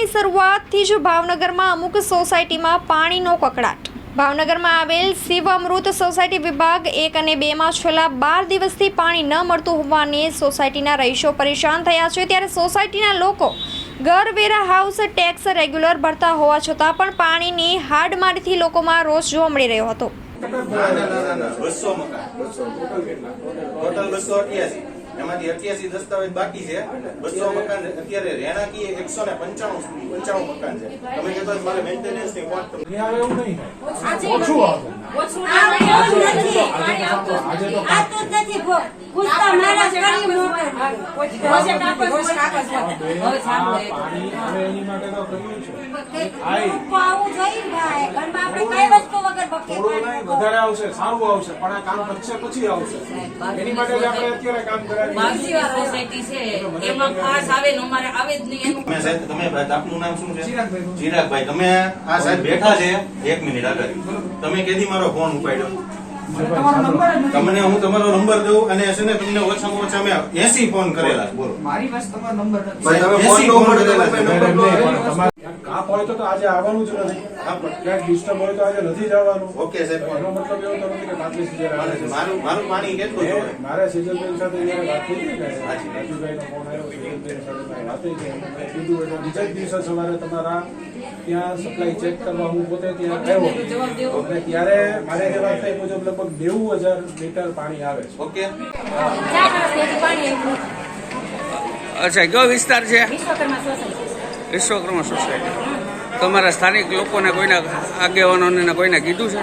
ઉનાળાની શરૂઆતથી જ ભાવનગરમાં અમુક સોસાયટીમાં પાણીનો કકડાટ. ભાવનગરમાં આવેલ શિવ અમૃત સોસાયટી વિભાગ એક અને બેમાં છેલ્લા બાર દિવસથી પાણી ન મળતું હોવાની સોસાયટીના રહીશો પરેશાન થયા છે. ત્યારે સોસાયટીના લોકો ઘરવેરા હાઉસ ટેક્સ રેગ્યુલર ભરતા હોવા છતાં પણ પાણીની હાડમારીથી લોકોમાં રોષ જોવા મળી રહ્યો હતો. એમાંથી અઠ્યાસી દસ્તાવેજ બાકી છે. બસો મકાન અત્યારે રહેણાંકી એકસો ને પંચાણું પંચાણું મકાન છે. તમે કહેતો મારે મેન્ટેનન્સની વાત પાણી એની માટે તો કર્યું છે. થોડું નહીં વધારે આવશે સારું આવશે પણ આ કામ પતશે પછી આવશે. એની માટે જ આપણે અત્યારે કામ કરાવીએ. માનસીવા સોસાયટી છે એમાં ખાસ આવે ને અમારે આવે જ નહીં એનું તમે સાહેબ તમે આપનું નામ શું છે? ચિરાગભાઈ તમે આ સાહેબ બેઠા છે એક મિનિટ આગળ. તમે કેદી મારો ફોન ઉપાડ્યો? તમને હું તમારો નંબર દઉં અને છે ને તમને ઓછામાં ઓછા મેં એસી ફોન કરેલા બોલો. મારી પાસે તમારો નંબર નથી. કાપ હોય તો તો આજે આવવાનું જ નથી. ક્યાંક ડિસ્ટર્બ હોય તો આજે નથી જવાનું. ઓકે સાહેબ. એનો મતલબ એવો તો નથી કે પાંત્રીસ હજાર આવે છે મારું મારું પાણી કેટલું જોવે મારા સેજલબેન સાથે જયારે વાત થઈ હતી ને રાજુભાઈનો ફોન આવ્યો સેજલબેન સાથે વાત થઈ મેં કીધું એટલે બીજા જ દિવસે સવારે તમારા ત્યાં સપ્લાય ચેક કરવા હું પોતે ત્યાં આવ્યો. અને ત્યારે મારે એ વાત થઈ મુજબ લગભગ નેવું હજાર લીટર પાણી આવે છે. ઓકે. અચ્છા કયો વિસ્તાર છે? વિશ્વકર્મા સોસાયટી તમારા સ્થાનિક લોકોને કોઈના આગેવાનોને કોઈને કીધું છે?